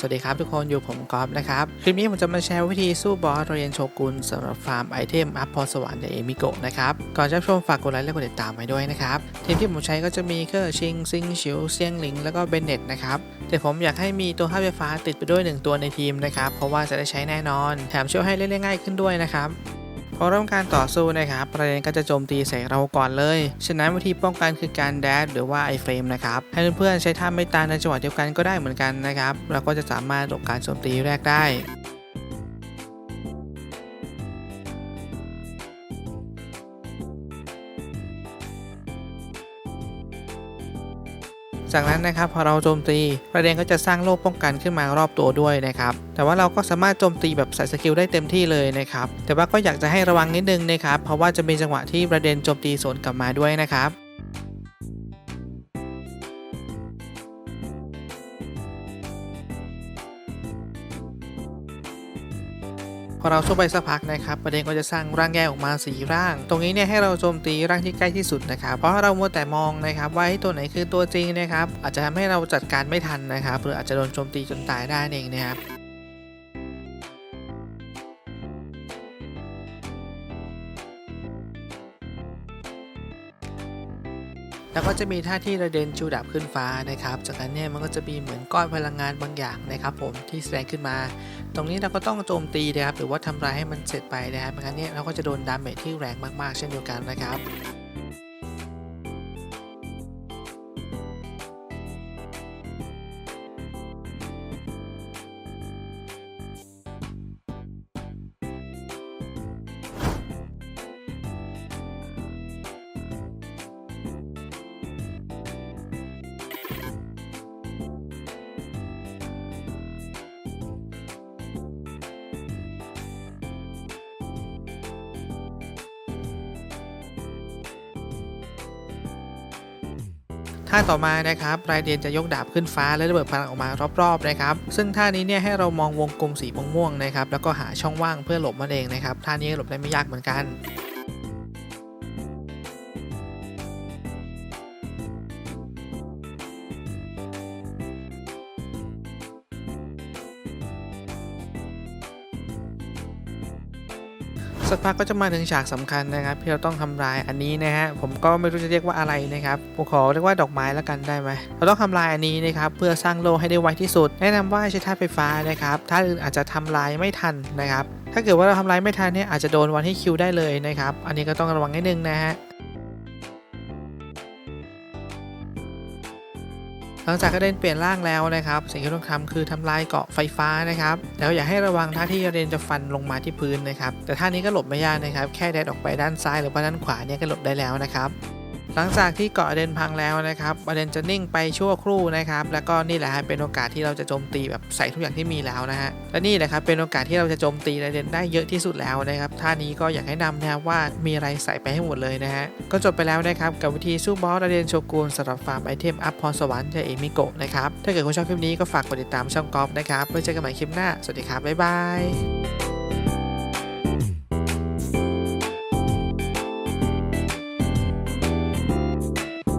สวัสดีครับทุกคนอยู่ผมกอล์ฟนะครับ คลิปนี้ผมจะมาแชร์วิธีสู้บอสเรียนโชกุนสำหรับฟาร์มไอเทมอัพพอสวรรค์ในเอมิโกะนะครับ ก่อนจะชมฝากกดไลค์และกดติดตามไว้ด้วยนะครับ ทีมที่ผมใช้ก็จะมีเคอร์ชิงซิงชิวเซียงหลิงแล้วก็เบนเน็ตนะครับ แต่ผมอยากให้มีตัวห้าไฟฟ้าติดไปด้วย 1 ตัวในทีมนะครับ เพราะว่าจะได้ใช้แน่นอน แถมช่วยให้เล่นง่ายขึ้นด้วยนะครับ พอเริ่มการต่อสู้นะครับประเด็นก็จะโจมตีใส่เราก่อนเลย ฉะนั้นวิธีป้องกันคือการแดดหรือว่าไอเฟรมนะครับให้เพื่อนๆใช้ท่าไม่ตายในจังหวะเดียวกันก็ได้เหมือนกันนะครับเราก็จะสามารถหลบการโจมตีแรกได้ จากนั้นนะครับพอเราโจมตีประเด็นก็จะสร้างโล่ป้องกันขึ้นมารอบตัวด้วยนะครับแต่ว่าเราก็สามารถโจมตีแบบใส่สกิลได้เต็มที่เลยนะครับแต่ว่าก็อยากจะให้ระวังนิดนึงนะครับเพราะว่าจะมีจังหวะที่ประเด็นโจมตีสวนกลับมาด้วยนะครับ พอเราสู้ไปสักพักนะครับประเด็นก็จะสร้างร่างแยกออกมาสีร่าง ตรงนี้เนี่ยให้เราโจมตีร่างที่ใกล้ที่สุดนะครับเพราะเรามัวแต่มองนะครับว่าไอ้ตัวไหนคือตัวจริงนะครับอาจจะทำให้เราจัดการไม่ทันนะครับหรืออาจจะโดนโจมตีจนตายได้เองนะครับ แล้วก็จะมีท่าที่ระเด็นจูดับขึ้นฟ้านะครับ จากนั้นเนี่ยมันก็จะมีเหมือนก้อนพลังงานบางอย่างนะครับ ผมที่แสดงขึ้นมา ตรงนี้เราก็ต้องโจมตีนะครับหรือว่าทำลายให้มันเสร็จไปนะครับไม่งั้นเนี่ยเราก็จะโดนดาเมจที่แรงมากๆ เช่นเดียวกันนะครับ ท่าต่อมานะครับรายเดียนจะยกดาบขึ้นฟ้าและระเบิดพลังออกมารอบๆนะครับ ซึ่งท่านี้เนี่ยให้เรามองวงกลมสีม่วงๆนะครับแล้วก็หาช่องว่างเพื่อหลบมันเองนะครับท่านี้หลบได้ไม่ยากเหมือนกัน สักพักก็จะมาถึงฉากสำคัญนะครับที่เราต้องทำลายอันนี้นะฮะผมก็ไม่รู้จะเรียกว่าอะไรนะครับผมขอเรียกว่าดอกไม้แล้วกันได้ไหมเราต้องทำลายอันนี้นะครับเพื่อสร้างโลให้ได้ไวที่สุด แนะนำว่าให้ใช้ธาตุไฟฟ้านะครับถ้าอื่นอาจจะทำลายไม่ทันนะครับถ้าเกิดว่าเราทำลายไม่ทันเนี่ยอาจจะโดนวันที่คิวได้เลยนะครับอันนี้ก็ต้องระวังนิดนึงนะฮะ หลังจากกระเด็นเปลี่ยนร่างแล้วนะครับสิ่งที่ต้องทำคือทำลายเกาะไฟฟ้านะครับแล้วอย่าให้ระวังท่าที่กระเด็นจะฟันลงมาที่พื้นนะครับแต่ท่านี้ก็หลบไม่ยากนะครับแค่แดดออกไปด้านซ้ายหรือว่าด้านขวาเนี่ยก็หลบได้แล้วนะครับ หลังจากที่เกาะอเดนพังแล้วนะครับอเดนจะนิ่งไปชั่วครู่นะครับ แล้วก็นี่แหละฮะเป็นโอกาสที่เราจะโจมตีแบบใส่ทุกอย่างที่มีแล้วนะฮะและนี่แหละครับเป็นโอกาสที่เราจะโจมตีอเดนได้เยอะที่สุดแล้วนะครับท่านี้ก็อยากให้นำนะครับว่ามีอะไรใส่ไปให้หมดเลยนะฮะก็จบไปแล้วนะครับกับวิธีสู้บอสอเดนโชกุนสำหรับฟาร์มไอเทมอัพพรสวรรค์จากเอมิโกะนะครับถ้าเกิดคุณชอบคลิปนี้ก็ฝากกดติดตามช่องกอล์ฟนะครับไว้เจอกันใหม่คลิปหน้าสวัสดีครับบ๊ายบาย